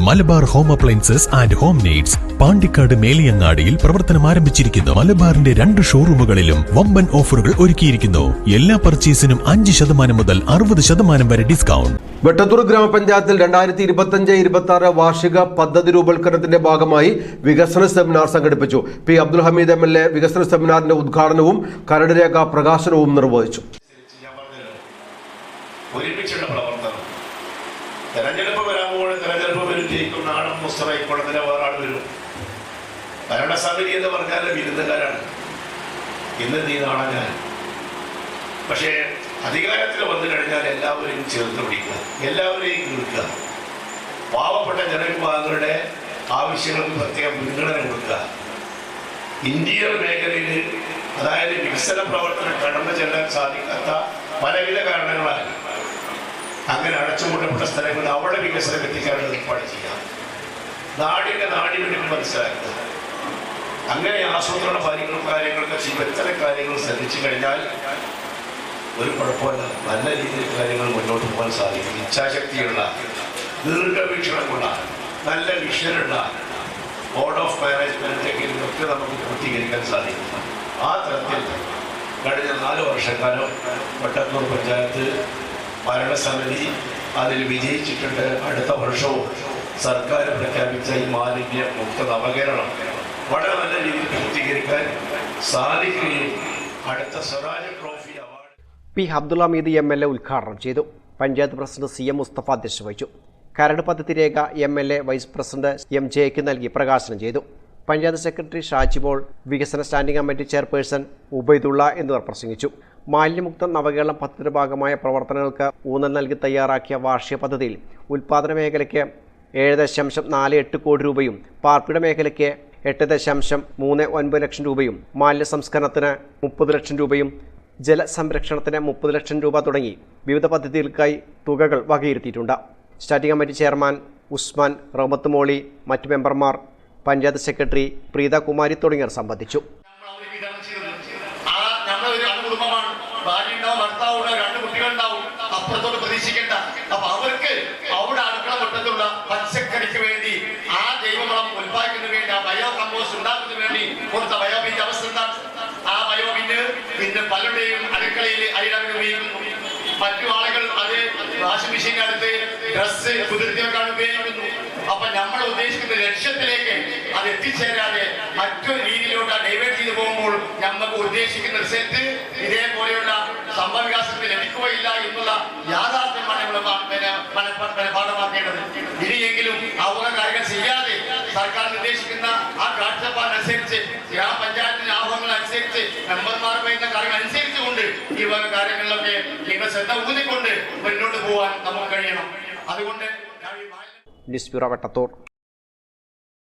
Malabar home appliances and home needs Pandikkad മേലിയങ്ങാടിയിൽ പ്രവർത്തനം ആരംഭിച്ചിരിക്കുന്നു. മലബാറിന്റെ രണ്ട് ഷോറൂമുകളിലും വമ്പൻ ഓഫറുകൾ ഒരുക്കിയിരിക്കുന്നു. എല്ലാ പർച്ചേസിനും അഞ്ച് ശതമാനം മുതൽ അറുപത് ശതമാനം വരെ ഡിസ്കൗണ്ട്. വെട്ടത്തൂർ ഗ്രാമപഞ്ചായത്തിൽ രണ്ടായിരത്തി ഇരുപത്തഞ്ച് ഇരുപത്തി ആറ് വാർഷിക പദ്ധതി രൂപവൽക്കരണത്തിന്റെ ഭാഗമായി വികസന സെമിനാർ സംഘടിപ്പിച്ചു. P. Abdul Hameed M L A വികസന സെമിനാറിന്റെ ഉദ്ഘാടനവും കരട് രേഖ പ്രകാശനവും നിർവഹിച്ചു. ഒരുമിച്ചുള്ള പ്രവർത്തനം. തെരഞ്ഞെടുപ്പ് വരാമ്പോൾ തെരഞ്ഞെടുപ്പ് വരും ജയിക്കും. നാടൻ മുസ്തറയിക്കൊള്ളുന്നതിന് വേറെ ആൾ വരും. ഭരണസമിതി എന്ന് പറഞ്ഞാൽ വിരുന്നുകാരാണ്. ഇന്ന് നീ ഞാൻ. പക്ഷേ അധികാരത്തിൽ വന്നു കഴിഞ്ഞാൽ എല്ലാവരെയും ചേർത്ത് പിടിക്കുക എല്ലാവരെയും കേൾക്കുക പാവപ്പെട്ട ജനവിഭാഗങ്ങളുടെ ആവശ്യങ്ങൾക്ക് പ്രത്യേക മുൻഗണന കൊടുക്കുക. ഇന്ത്യൻ മേഖലയിൽ അതായത് വികസന പ്രവർത്തനം കടന്നു ചെല്ലാൻ സാധിക്കാത്ത പലവിധ കാരണങ്ങളാൽ അങ്ങനെ അടച്ചുപൂട്ടപ്പെട്ട സ്ഥലങ്ങളിൽ അവിടെ വികസനം എത്തിക്കാനുള്ള ഏർപ്പാട് ചെയ്യാം. നാടിന്റെ നാടിനുവേണ്ടി മനസ്സിലാക്കുക. അങ്ങനെ ആസൂത്രണ കാര്യങ്ങളും കാര്യങ്ങളൊക്കെ ചെയ്യുമ്പോൾ ഇത്തരം കാര്യങ്ങൾ ശ്രദ്ധിച്ചു കഴിഞ്ഞാൽ ഒരു കുഴപ്പമില്ല. നല്ല രീതിയിൽ കാര്യങ്ങൾ മുന്നോട്ട് പോകാൻ സാധിക്കും. ഇച്ഛാശക്തിയുള്ള ദീർഘവീക്ഷണമുള്ള നല്ല വിഷനുള്ള ബോർഡ് ഓഫ് മാനേജ്മെന്റിലേക്ക് ഒക്കെ നമുക്ക് പൂർത്തീകരിക്കാൻ സാധിക്കും. ആ തരത്തിൽ കഴിഞ്ഞ നാല് വർഷക്കാലം വട്ടത്തൂർ പഞ്ചായത്ത് ഭരണസമിതി അതിൽ വിജയിച്ചിട്ടുണ്ട്. അടുത്ത വർഷവും സർക്കാർ പ്രഖ്യാപിച്ച ഈ മാലിന്യ മുക്ത നവകേരളം വളരെ നല്ല രീതിയിൽ പൂർത്തീകരിക്കാൻ സാധിക്കുകയും അടുത്ത Swaraj trophy award P Abdul Hameed M L A ഉദ്ഘാടനം ചെയ്തു. Panchayat president C M Musthafa അധ്യക്ഷത വഹിച്ചു. കരട് പദ്ധതി രേഖ M L A vice president M ജെക്ക് നൽകി പ്രകാശനം ചെയ്തു. പഞ്ചായത്ത് സെക്രട്ടറി ഷാജിബോൾ വികസന സ്റ്റാൻഡിംഗ് കമ്മിറ്റി ചെയർപേഴ്സൺ ഉബൈദുള്ള എന്നിവർ പ്രസംഗിച്ചു. മാലിന്യമുക്ത നവകേരളം പദ്ധതിയുടെ ഭാഗമായ പ്രവർത്തനങ്ങൾക്ക് ഊന്നൽ നൽകി തയ്യാറാക്കിയ വാർഷിക പദ്ധതിയിൽ ഉൽപ്പാദന മേഖലയ്ക്ക് ഏഴ് ദശാംശം നാല് എട്ട് കോടി രൂപയും പാർപ്പിട മേഖലയ്ക്ക് എട്ട് ദശാംശം മൂന്ന് ഒൻപത് ലക്ഷം രൂപയും മാലിന്യ സംസ്കരണത്തിന് മുപ്പത് ലക്ഷം രൂപയും ജലസംരക്ഷണത്തിന് മുപ്പത് ലക്ഷം രൂപ തുടങ്ങി വിവിധ പദ്ധതികൾക്കായി തുകകൾ വകയിരുത്തിയിട്ടുണ്ട്. Standing committee chairman Usman Rahmath Moly മറ്റ് മെമ്പർമാർ പഞ്ചായത്ത് സെക്രട്ടറി പ്രീത കുമാരി തുടങ്ങിയവർ സംബന്ധിച്ചു. ഒരു അണുകുടുംബമാണ് ഭാര്യ ഉണ്ടാവും ഭർത്താവ് ഉണ്ടാവും രണ്ട് കുട്ടികൾ ഉണ്ടാവും അപ്പുറത്തോട്ട് പ്രതീക്ഷിക്കേണ്ട. അപ്പൊ അവർക്ക് അവിടെ അടുക്കള മുട്ടത്തുള്ള പച്ചക്കറിക്ക് വേണ്ടി ആ ജൈവവളം ഉൽപ്പാദിക്കുന്നതിന് വേണ്ടി ആ ബയോ കമ്പോസ്റ്റ് ഉണ്ടാക്കുന്നതിന് വേണ്ടി കൊടുത്ത ബയോബിന്റെ അവസ്ഥ എന്താണ്? ആ ബയോബിന് പിന്നെ പലരുടെയും അടുക്കളയിൽ അയിലങ്ങൾ ഉപയോഗിക്കുന്നു. മറ്റു ആളുകൾ അത് വാഷിംഗ് മെഷീൻ അടുത്ത് ഡ്രസ് കുതിർത്തി ഉപയോഗിക്കുന്നു. അപ്പൊ നമ്മൾ ഉദ്ദേശിക്കുന്ന ലക്ഷ്യത്തിലേക്ക് അത് എത്തിച്ചേരാതെ മറ്റൊരു രീതിയിലോട്ട് ഡൈവേർട്ട് ചെയ്തു പോകുമ്പോൾ നമുക്ക് ഉദ്ദേശിക്കുന്ന റിസൾട്ട് ഇതേപോലെയുള്ള സംഭവവികാസത്തിന് ലഭിക്കുകയില്ല എന്നുള്ള യാഥാർത്ഥ്യമാണ് നമ്മൾ പാഠമാക്കേണ്ടത് ഇനിയെങ്കിലും വക കാര്യങ്ങൾ ചെയ്യാതെ സർക്കാർ നിർദ്ദേശിക്കുന്ന ആ കാഴ്ചപ്പാടിനനുസരിച്ച് ഗ്രാമപഞ്ചായത്തിന്റെ ആഹ്വാനങ്ങൾ അനുസരിച്ച് മെമ്പർമാർ പറയുന്ന കാര്യങ്ങൾ അനുസരിച്ചുകൊണ്ട് ഈ വക കാര്യങ്ങളിലൊക്കെ നിങ്ങൾ ശ്രദ്ധ ഊന്നിക്കൊണ്ട് മുന്നോട്ട് പോകാൻ നമുക്ക് കഴിയണം. അതുകൊണ്ട് ന്യൂസ് ബ്യൂറോ വെട്ടത്തൂർ.